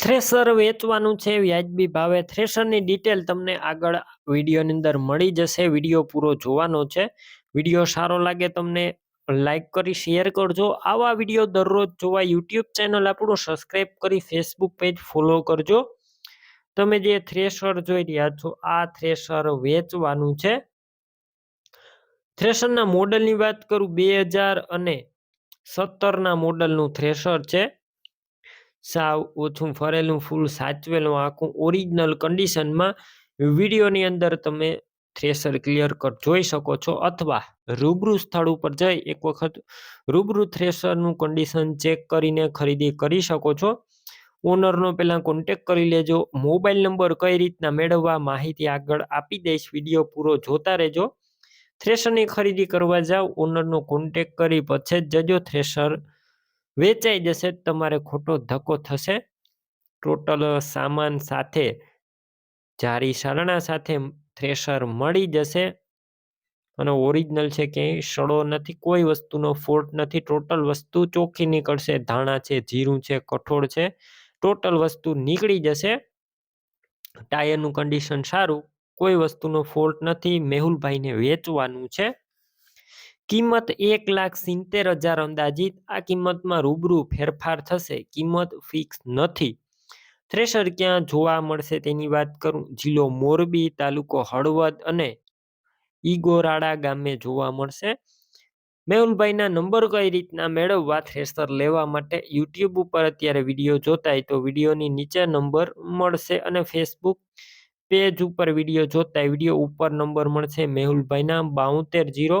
Thresher વેચવાનું છે વ્યાજબી ભાવે. થ્રેસરની ડિટેલ તમને આગળ વિડીયોની અંદર મળી જશે. વીડિયો પૂરો જોવાનો છે. વીડિયો સારો લાગે તમને લાઇક કરી, શેર કરજો. આવા વીડિયો દરરોજ જોવા યુટ્યુબ ચેનલ આપણું સબસ્ક્રાઈબ કરી ફેસબુક પેજ ફોલો કરજો. તમે જે થ્રેસર જોઈ રહ્યા છો, આ થ્રેસર વેચવાનું છે. થ્રેસરના મોડલની વાત કરું, બે હજાર અને સત્તરના મોડલનું થ્રેસર છે. સાવ ઓછું ફરેલું ફૂલ સાચવેલું આખું ઓરિજિનલ કન્ડિશનમાં વિડીયોની અંદર તમે થ્રેસર ક્લિયર કટ જોઈ શકો છો અથવા રૂબરૂ સ્થળ ઉપર જઈ એક વખત રૂબરૂ થ્રેસરનું કન્ડિશન ચેક કરીને ખરીદી કરી શકો છો. ઓનરનો પહેલાં કોન્ટેક કરી લેજો. મોબાઈલ નંબર કઈ રીતના મેળવવા માહિતી આગળ આપી દઈશ. વીડિયો પૂરો જોતા રહેજો. થ્રેસરની ખરીદી કરવા જાઓ ઓનરનો કોન્ટેક કરી પછી જ જજો થ્રેસર વેચાઈ જશે, તમારે ખોટો ધક્કો થશે. ટોટલ સામાન સાથે, જારી સારણા સાથે થ્રેશર મળી જશે. અને ઓરિજિનલ છે ક્યાંય સડો નથી, કોઈ વસ્તુનો ફોલ્ટ નથી. ટોટલ વસ્તુ ચોખ્ખી નીકળશે, ધાણા છે, જીરું છે, કઠોળ છે. ટોટલ વસ્તુ નીકળી જશે. ટાયરનું કન્ડિશન સારું, કોઈ વસ્તુનો ફોલ્ટ નથી. મેહુલભાઈને વેચવાનું છે. કિંમત એક લાખ સિત્તેર હજાર અંદાજિત. આ કિંમતમાં રૂબરૂ ફેરફાર થશે. કિંમત ફિક્સ નથી. થ્રેશર ક્યાં જોવા મળશે તેની વાત કરું. જિલ્લો મોરબી, તાલુકો હળવદ અને ઈગોરાળા ગામે જોવા મળશે. મેહુલભાઈના નંબર કઈ રીતના મેળવવા થ્રેસર લેવા માટે યુટ્યુબ ઉપર અત્યારે વીડિયો જોતા તો વિડીયોની નીચે નંબર મળશે અને ફેસબુક પેજ ઉપર વીડિયો જોતા વીડિયો ઉપર નંબર મળશે મેહુલભાઈના બાઉતેર જીરો